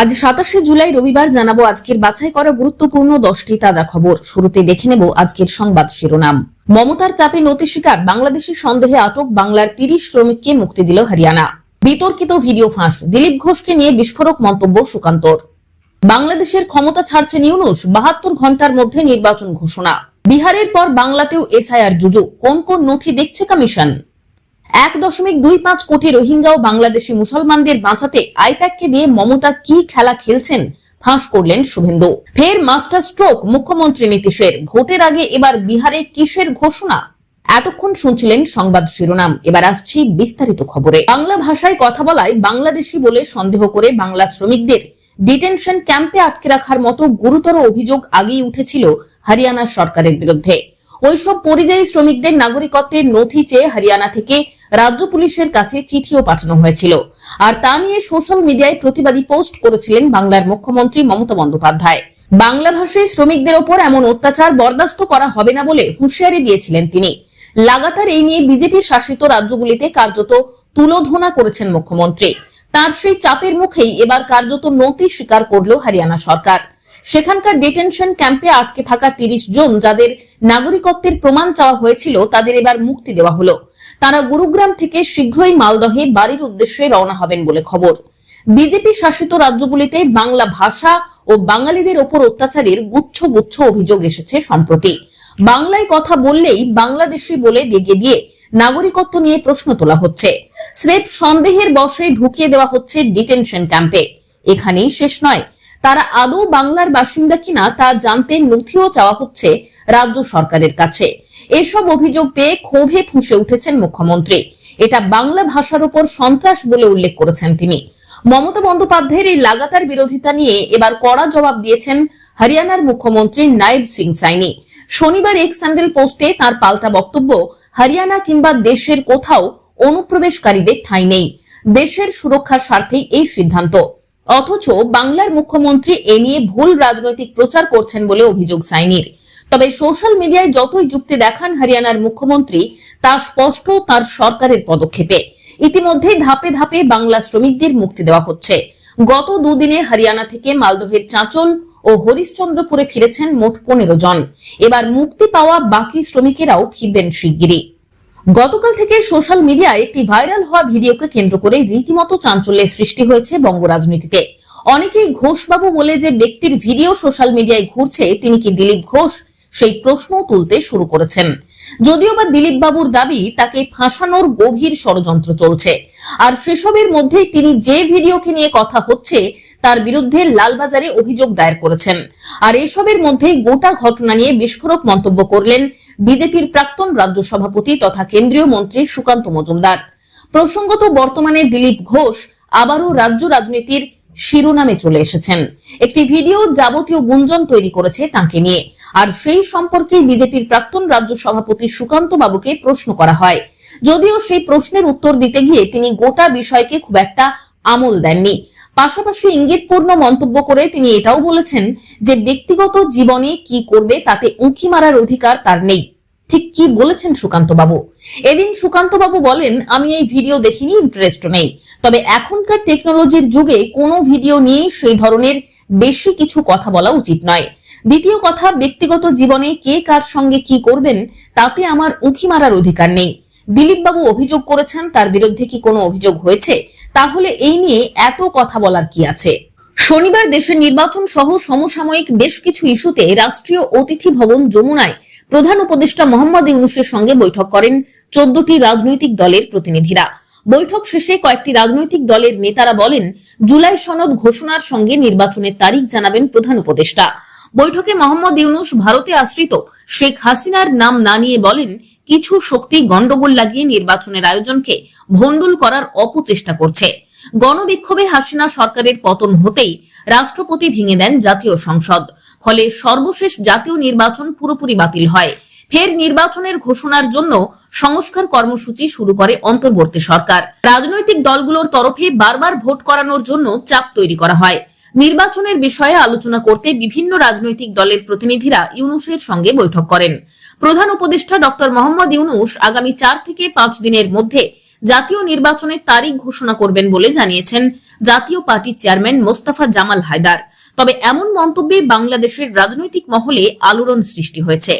আজ সাতাশে জুলাই রবিবার জানাব আজকের বাছাই করা গুরুত্বপূর্ণ দশটি তাজা খবর। শুরুতে দেখে নেব আজকের সংবাদ শিরোনাম। মমতার চাপে নতি শিকার বাংলাদেশের সন্দেহে আটক বাংলার তিরিশ শ্রমিককে মুক্তি দিল হরিয়ানা। বিতর্কিত ভিডিও ফাঁস, দিলীপ ঘোষকে নিয়ে বিস্ফোরক মন্তব্য সুকান্তর। বাংলাদেশের ক্ষমতা ছাড়ছেন ইউনুস, বাহাত্তর ঘণ্টার মধ্যে নির্বাচন ঘোষণা। বিহারের পর বাংলাতেও এসআইআর জুজু, কোন কোন নথি দেখছে কমিশন? এক দশমিক দুই পাঁচ কোটি রোহিঙ্গা ও বাংলাদেশি মুসলমানদের বাঁচাতে আইপ্যাককে দিয়ে মমতা কি খেলা খেলছেন, ফাঁস করলেন শুভেন্দু। ফের মাস্টার স্ট্রোক, মুখ্যমন্ত্রী নীতিশের। ভোটের আগে এবার বিহারে কিসের ঘোষণা? এতক্ষণ শুনছিলেন সংবাদ শিরোনাম। এবার আসছি বিস্তারিত খবরে। বাংলা ভাষায় কথা বলায় বাংলাদেশি বলে সন্দেহ করে বাংলা শ্রমিকদের। ডিটেনশন ক্যাম্পে আটকে রাখার মতো গুরুতর অভিযোগ আগেই উঠেছিল হরিয়ানা সরকারের বিরুদ্ধে। ওইসব পরিযায়ী শ্রমিকদের নাগরিকত্বের নথি চেয়ে হরিয়ানা থেকে রাজ্য পুলিশের কাছে চিঠিও পাঠানো হয়েছিল। আর তা নিয়ে সোশ্যাল মিডিয়ায় প্রতিবাদী পোস্ট করেছিলেন বাংলার মুখ্যমন্ত্রী মমতা বন্দ্যোপাধ্যায়। বাংলা ভাষায় শ্রমিকদের ওপর এমন অত্যাচার বরদাস্ত করা হবে না বলে হুঁশিয়ারি দিয়েছিলেন তিনি। লাগাতার এই নিয়ে বিজেপি শাসিত রাজ্যগুলিতে কার্যত তুলোধনা করেছেন মুখ্যমন্ত্রী। তার সেই চাপের মুখেই এবার কার্যত নতি স্বীকার করল হরিয়ানা সরকার। সেখানকার ডিটেনশন ক্যাম্পে আটকে থাকা তিরিশ জন যাদের নাগরিকত্বের প্রমাণ চাওয়া হয়েছিল, তাদের এবার মুক্তি দেওয়া হলো। তারা গুরুগ্রাম থেকে শীঘ্রই মালদহে বাড়ির উদ্দেশ্যে রওনা হবেন বলে খবর। বিজেপি শাসিত রাজ্যগুলিতে বাংলা ভাষা ও বাঙালিদের ওপর অত্যাচারের গুচ্ছ গুচ্ছ অভিযোগ এসেছে সম্প্রতি। বাংলায় কথা বললেই বাংলাদেশি বলে দেগে দিয়ে নাগরিকত্ব নিয়ে প্রশ্ন তোলা হচ্ছে। স্রেফ সন্দেহের বশে ঢুকিয়ে দেওয়া হচ্ছে ডিটেনশন ক্যাম্পে এখানেই শেষ নয়। তারা আদৌ বাংলার বাসিন্দা কিনা তা জানতে নথিও চাওয়া হচ্ছে রাজ্য সরকারের কাছে। এসব অভিযোগ পেয়ে ক্ষোভে ফুঁসে উঠেছেন মুখ্যমন্ত্রী। এটা বাংলা ভাষার উপর সন্ত্রাস বলে উল্লেখ করেছেন তিনি। মমতা বন্দ্যোপাধ্যায়ের এই লাগাতার বিরোধিতা নিয়ে এবার কড়া জবাব দিয়েছেন হরিয়ানার মুখ্যমন্ত্রী নাইব সিং সাইনি। শনিবার এক স্যান্ডেল পোস্টে তার পাল্টা বক্তব্য, হরিয়ানা কিংবা দেশের কোথাও অনুপ্রবেশকারীদের ঠাঁই নেই। দেশের সুরক্ষার স্বার্থেই এই সিদ্ধান্ত। অথচ বাংলার মুখ্যমন্ত্রী এ নিয়ে ভুল রাজনৈতিক প্রচার করছেন বলে অভিযোগ সাইনির। তবে সোশ্যাল মিডিয়ায় যতই যুক্তি দেখান হরিয়ানার মুখ্যমন্ত্রী, তা স্পষ্ট তার সরকারের পদক্ষেপে। ইতিমধ্যে ধাপে ধাপে বাংলা শ্রমিকদের মুক্তি দেওয়া হচ্ছে। গত দুদিনে হরিয়ানা থেকে মালদহের চাঁচল ও হরিশ্চন্দ্রপুরে ফিরেছেন মোট পনেরো জন। এবার মুক্তি পাওয়া বাকি শ্রমিকেরাও ফিরবেন শিগগিরই। গতকাল থেকে সোশ্যাল মিডিয়ায় একটি ভাইরাল হওয়া ভিডিওকে কেন্দ্র করে রীতিমতো চাঞ্চল্যের সৃষ্টি হয়েছে বঙ্গ রাজনীতিতে অনেকেই ঘোষবাবু বলে যে ব্যক্তির ভিডিও সোশ্যাল মিডিয়ায় ঘুরছে, তিনি কি দিলীপ ঘোষ? সেই প্রশ্ন তুলতে শুরু করেছেন। যদিও বা দিলীপ বাবুর দাবি, তাকে ফাঁসানোর গভীর ষড়যন্ত্র চলছে। আর সেসবের মধ্যে তিনি যে ভিডিওকে নিয়ে কথা হচ্ছে, তার বিরুদ্ধে লালবাজারে অভিযোগ দায়ের করেছেন। আর এসবের মধ্যে গোটা ঘটনা নিয়ে বিস্ফোরক মন্তব্য করলেন বিজেপির প্রাক্তন রাজ্য সভাপতি তথা কেন্দ্রীয় মন্ত্রী সুকান্ত মজুমদার। প্রসঙ্গত বর্তমানে দিলীপ ঘোষ আবারও রাজ্য রাজনীতির শিরোনামে চলে এসেছেন। একটি ভিডিও যাবতীয় গুঞ্জন তৈরি করেছে তাকে নিয়ে। আর সেই সম্পর্কে বিজেপির প্রাক্তন রাজ্য সভাপতি সুকান্ত বাবুকে প্রশ্ন করা হয়। যদিও সেই প্রশ্নের উত্তর দিতে গিয়ে তিনি গোটা বিষয়কে খুব একটা আমল দেননি। পাশাপাশি ইঙ্গিতপূর্ণ মন্তব্য করে তিনি এটাও বলেছেন যে ব্যক্তিগত জীবনে কি করবে তাতে উঁকি মারার অধিকার তার নেই। ঠিক কি বলেছেন সুকান্ত বাবু এদিন সুকান্ত বাবু বলেন, আমি এই ভিডিও দেখিনি ইন্টারেস্ট নেই। তবে এখনকার টেকনোলজির যুগে কোনো ভিডিও নিয়ে সেই ধরনের বেশি কিছু কথা বলা উচিত নয়। দ্বিতীয় কথা, ব্যক্তিগত জীবনে কে কার সঙ্গে কি করবেন, তাতে আমার উঁকি মারার অধিকার নেই। দিলীপ বাবু অভিযোগ করেছেন, তার বিরুদ্ধে কি কোনো অভিযোগ হয়েছে? তাহলে এই নিয়ে এত কথা বলার কি আছে? শনিবার দেশের নির্বাচন সহ সমসাময়িক বেশ কিছু ইস্যুতে রাষ্ট্রীয় অতিথি ভবন যমুনায় প্রধান উপদেষ্টা মোহাম্মদ ইউনুসের সঙ্গে বৈঠক করেন চোদ্দটি রাজনৈতিক দলের প্রতিনিধিরা। বৈঠক শেষে কয়েকটি রাজনৈতিক দলের নেতারা বলেন, জুলাই সনদ ঘোষণার সঙ্গে নির্বাচনের তারিখ জানাবেন প্রধান উপদেষ্টা। বৈঠকে মোহাম্মদ ইউনুস ভারতে আশ্রিত শেখ হাসিনার নাম না নিয়ে বলেন, কিছু শক্তি গন্ডগোল লাগিয়ে নির্বাচনের আয়োজনকে ভণ্ডুল করার অপচেষ্টা করছে। গণবিক্ষোভে হাসিনা সরকারের পতন হতেই রাষ্ট্রপতি ভেঙে দেন জাতীয় সংসদ। ফলে সর্বশেষ জাতীয় নির্বাচন পুরোপুরি বাতিল হয়। ফের নির্বাচনের ঘোষণার জন্য সংস্কার কর্মসূচি শুরু করে অন্তর্বর্তী সরকার। রাজনৈতিক দলগুলোর তরফে বারবার ভোট করানোর জন্য চাপ তৈরি করা হয়। নির্বাচনের বিষয়ে আলোচনা করতে বিভিন্ন রাজনৈতিক দলের প্রতিনিধিরা ইউনুসের সঙ্গে বৈঠক করেন। প্রধান উপদেষ্টা ডক্টর মোহাম্মদ ইউনুস আগামী চার থেকে পাঁচ দিনের মধ্যে জাতীয় নির্বাচনের তারিখ ঘোষণা করবেন বলে জানিয়েছেন জাতীয় পার্টির চেয়ারম্যান মোস্তাফা জামাল হায়দার। তবে এমন মন্তব্যে বাংলাদেশের রাজনৈতিক মহলে আলোড়ন সৃষ্টি হয়েছে।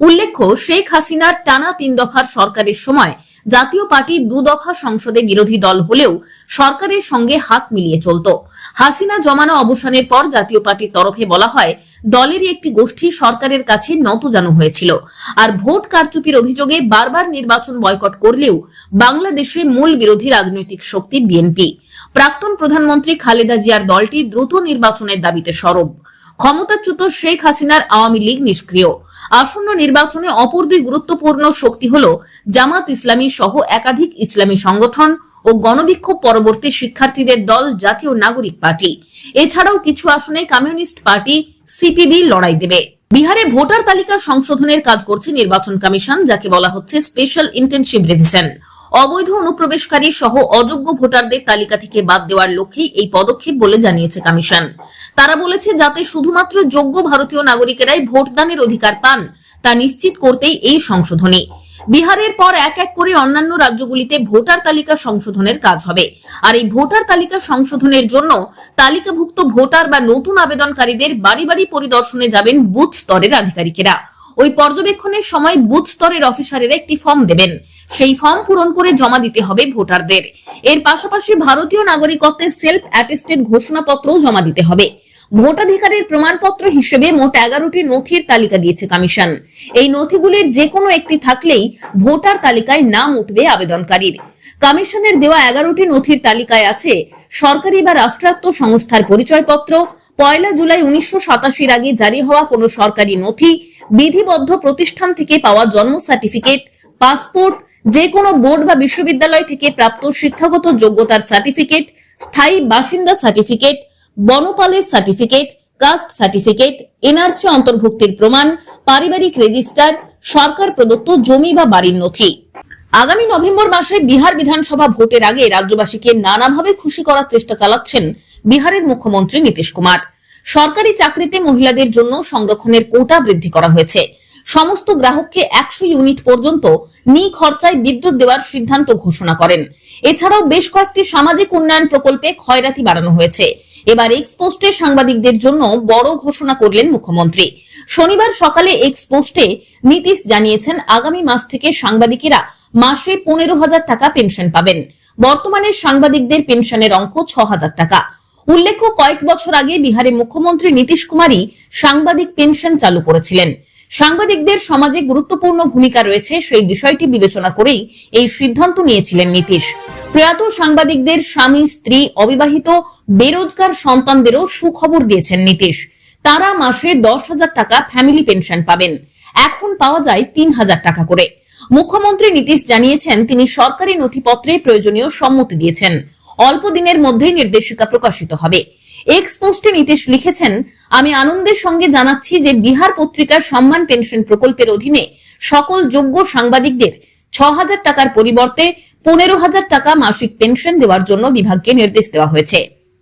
উল্লেখ্য, শেখ হাসিনার টানা তিন দফার সরকারের সময় জাতীয় পার্টি দু দফা সংসদে বিরোধী দল হলেও সরকারের সঙ্গে হাত মিলিয়ে চলত। হাসিনা জমানো অবসানের পর জাতীয় পার্টির তরফে বলা হয়, দলেরই একটি গোষ্ঠী সরকারের কাছে নতজানু হয়েছিল। আর ভোট কারচুপির অভিযোগে বারবার নির্বাচন বয়কট করলেও বাংলাদেশে মূল বিরোধী রাজনৈতিক শক্তি বিএনপি। প্রাক্তন প্রধানমন্ত্রী খালেদা জিয়ার দলটি দ্রুত নির্বাচনের দাবিতে সরব। ক্ষমতাচ্যুত শেখ হাসিনার আওয়ামী লীগ নিষ্ক্রিয়। আসন্ন নির্বাচনে অপর দুই গুরুত্বপূর্ণ শক্তি হল জামাত ইসলামী সহ একাধিক ইসলামী সংগঠন ও গণবিক্ষোভ পরবর্তী শিক্ষার্থীদের দল, জাতীয় নাগরিক পার্টি। এছাড়াও কিছু আসনে কমিউনিস্ট পার্টি, সিপিবি লড়াই দেবে। বিহারে ভোটার তালিকা সংশোধনের কাজ করছে নির্বাচন কমিশন, যাকে বলা হচ্ছে স্পেশাল ইন্টেনসিভ রিভিশন। অবৈধ অনুপ্রবেশকারী সহ অযোগ্য ভোটারদের তালিকা থেকে বাদ দেওয়ার লক্ষ্যেই এই পদক্ষেপ বলে জানিয়েছে কমিশন। তারা বলেছে, যাতে শুধুমাত্র যোগ্য ভারতীয় নাগরিকেরাই ভোটদানের অধিকার পান, তা নিশ্চিত করতেই এই সংশোধনী। বিহারের পর এক এক করে অন্যান্য রাজ্যগুলিতে ভোটার তালিকা সংশোধনের কাজ হবে। আর এই ভোটার তালিকা সংশোধনের জন্য তালিকাভুক্ত ভোটার বা নতুন আবেদনকারীদের বাড়ি বাড়ি পরিদর্শনে যাবেন বুথ স্তরের আধিকারিকেরা। ওই পর্যবেক্ষণের সময় বুথ স্তরের অফিসারেরা একটি ফর্ম দেবেন। সেই ফর্ম পূরণ করে জমা দিতে হবে ভোটারদের। এর পাশাপাশি ভারতীয় নাগরিকত্বের সেলফ অ্যাটেস্টেড ঘোষণাপত্রও জমা দিতে হবে। ভোটাধিকারের প্রমাণপত্র হিসেবে মোট এগারোটি নথির তালিকা দিয়েছে কমিশন। এই নথিগুলির যে কোনো একটি থাকলেই ভোটার তালিকায় নাম উঠবে আবেদনকারীর। কমিশনের দেওয়া এগারোটি নথির তালিকায় আছে সরকারি বা রাষ্ট্রায়ত্ত সংস্থার পরিচয়পত্র, পয়লা জুলাই উনিশশো সাতাশির আগে জারি হওয়া কোনো সরকারি নথি, বিধিবদ্ধ প্রতিষ্ঠান থেকে পাওয়া জন্ম সার্টিফিকেট, পাসপোর্ট যে কোনো বোর্ড বা বিশ্ববিদ্যালয় থেকে প্রাপ্ত শিক্ষাগত যোগ্যতার সার্টিফিকেট, স্থায়ী বাসিন্দা সার্টিফিকেট বনপালের সার্টিফিকেট, কাস্ট সার্টিফিকেট, এনআরসি অন্তর্ভুক্তির প্রমাণ, পারিবারিক রেজিস্টার, সরকার প্রদত্ত জমি বা বাড়ির নথি। আগামী নভেম্বর মাসে বিহার বিধানসভা ভোটের আগে রাজ্যবাসীকে নানাভাবে খুশি করার চেষ্টা চালাচ্ছেন বিহারের মুখ্যমন্ত্রী নীতিশ কুমার। সরকারি চাকরিতে মহিলাদের জন্য সংরক্ষণের কোটা বৃদ্ধি করা হয়েছে। সমস্ত গ্রাহককে একশো ইউনিট পর্যন্ত নি খরচায় বিদ্যুৎ দেওয়ার সিদ্ধান্ত ঘোষণা করেন। এছাড়াও বেশ কয়েকটি সামাজিক উন্নয়ন প্রকল্পে ক্ষয়রাতি বাড়ানো হয়েছে। এবার এক্সপোস্টে সাংবাদিকদের জন্য বড় ঘোষণা করলেন মুখ্যমন্ত্রী। শনিবার সকালে এক্সপোস্টে নীতিশ জানিয়েছেন, আগামী মাস থেকে সাংবাদিকেরা মাসে পনেরো হাজার টাকা পেনশন পাবেন। বর্তমানে সাংবাদিকদের পেনশনের অঙ্ক ছ হাজার টাকা। উল্লেখ্য, কয়েক বছর আগে বিহারে মুখ্যমন্ত্রী নীতিশ কুমারই সাংবাদিক পেনশন চালু করেছিলেন। সাংবাদিকদের সমাজে গুরুত্বপূর্ণ ভূমিকা রয়েছে, সেই বিষয়টি বিবেচনা করেই এই সিদ্ধান্ত নিয়েছিলেন নীতিশ। প্রয়াত সাংবাদিকদের স্বামী, স্ত্রী, অবিবাহিত, বেরোজগার সন্তানদেরও সুখবর দিয়েছেন নীতিশ। তারা মাসে দশ হাজার টাকা ফ্যামিলি পেনশন পাবেন। এখন পাওয়া যায় তিন হাজার টাকা করে। মুখ্যমন্ত্রী নীতিশ জানিয়েছেন, তিনি সরকারি নথিপত্রে প্রয়োজনীয় সম্মতি দিয়েছেন। অল্প দিনের মধ্যেই নির্দেশিকা প্রকাশিত হবে। এক্স পোস্টে নীতিশ লিখেছেন, আমি আনন্দের সঙ্গে জানাচ্ছি যে বিহার পত্রিকার সম্মান পেনশন প্রকল্পের অধীনে সকল যোগ্য সাংবাদিকদের ছ হাজার টাকার পরিবর্তে পনেরো হাজার টাকা মাসিক পেনশন দেওয়ার জন্য বিভাগকে নির্দেশ দেওয়া হয়েছে।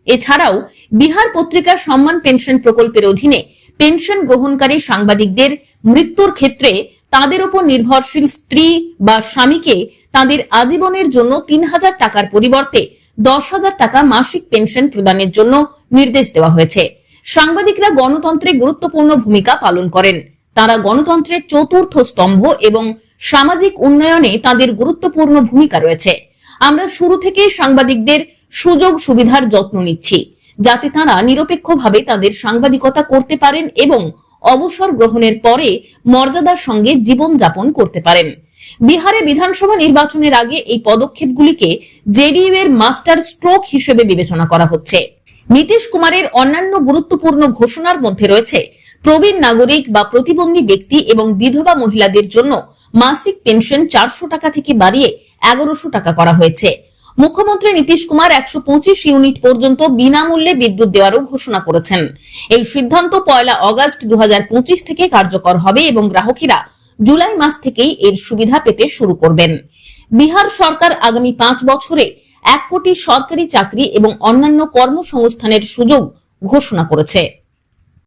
এছাড়াও, বিহার পত্রিকার সম্মান পেনশন প্রকল্পের অধীনে পেনশন গ্রহণকারী সাংবাদিকদের মৃত্যুর ক্ষেত্রে তাদের উপর নির্ভরশীল স্ত্রী বা স্বামীকে তাদের আজীবনের জন্য তিন হাজার টাকার পরিবর্তে দশ হাজার টাকা মাসিক পেনশন প্রদানের জন্য নির্দেশ দেওয়া হয়েছে। সাংবাদিকরা গণতন্ত্রে গুরুত্বপূর্ণ ভূমিকা পালন করেন। তারা গণতন্ত্রের চতুর্থ স্তম্ভ এবং সামাজিক উন্নয়নে তাদের গুরুত্বপূর্ণ ভূমিকা রয়েছে। আমরা শুরু থেকে সাংবাদিকদের সুযোগ সুবিধার যত্ন নিচ্ছি, যাতে তারা নিরপেক্ষভাবে তাদের সাংবাদিকতা করতে পারেন এবং অবসর গ্রহণের পরে মর্যাদার সঙ্গে জীবন যাপন করতে পারেন। বিহারে বিধানসভা নির্বাচনের আগে এই পদক্ষেপগুলিকে জেডিইউ এর মাস্টার স্ট্রোক হিসেবে বিবেচনা করা হচ্ছে। নীতিশ কুমারের অন্যান্য গুরুত্বপূর্ণ ঘোষণার মধ্যে রয়েছে, প্রবীণ নাগরিক বা প্রতিবন্ধী ব্যক্তি এবং বিধবা মহিলাদের জন্য মাসিক পেনশন চারশো টাকা থেকে বাড়িয়ে এগারোশো টাকা করা হয়েছে। মুখ্যমন্ত্রী নীতিশ কুমার একশো পঁচিশ ইউনিট পর্যন্ত বিনামূল্যে বিদ্যুৎ দেওয়ারও ঘোষণা করেছেন। এই সিদ্ধান্ত পয়লা অগস্ট দু হাজার পঁচিশ থেকে কার্যকর হবে এবং গ্রাহকেরা জুলাই মাস থেকেই এর সুবিধা পেতে শুরু করবেন। বিহার সরকার আগামী পাঁচ বছরে এক কোটি সরকারি চাকরি এবং অন্যান্য কর্মসংস্থানের সুযোগ ঘোষণা করেছে।